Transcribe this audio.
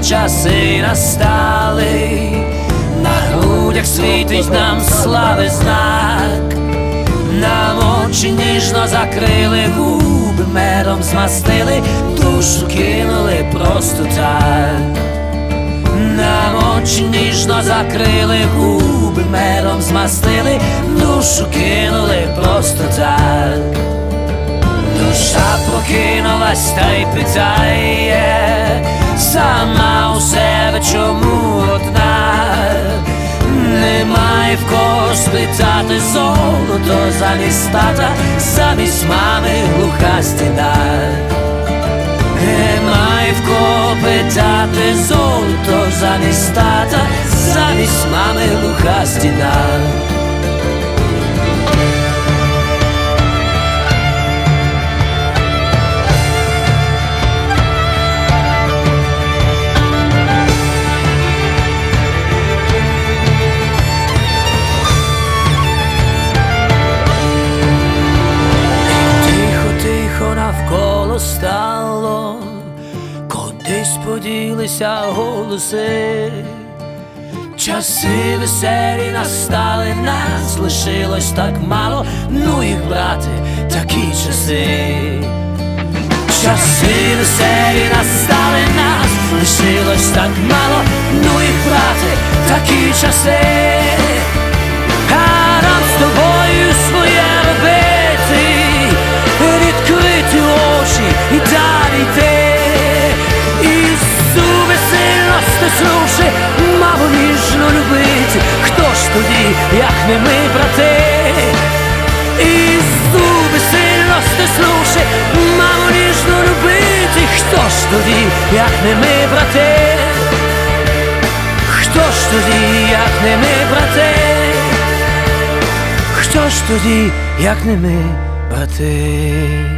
Часи настали, на грудях світить нам слави знак, нам очі ніжно закрили, губи медом змастили, душу кинули просто так. Нам очі ніжно закрили, губи медом змастили, душу кинули просто так. Душа прокинулась та й питає сама у себе чому одна немає в кого спитати золото замість тата, замість мами глуха стіна. Немає в кого питати золото замість тата, замість мами глуха стіна. Поділися голоси, часи веселі настали, нас лишилось так мало, ну їх брати, такі часи. Часи веселі настали, нас лишилось так мало, ну їх брати, такі часи. Сильно стиснувши, мало ніжно любити. Хто ж тоді, як не ми, брати? І зуби сильно стиснувши, мало ніжно любити. Хто ж тоді, як не ми, брати? Хто ж тоді, як не ми, брати? Хто ж тоді, як не ми, брати?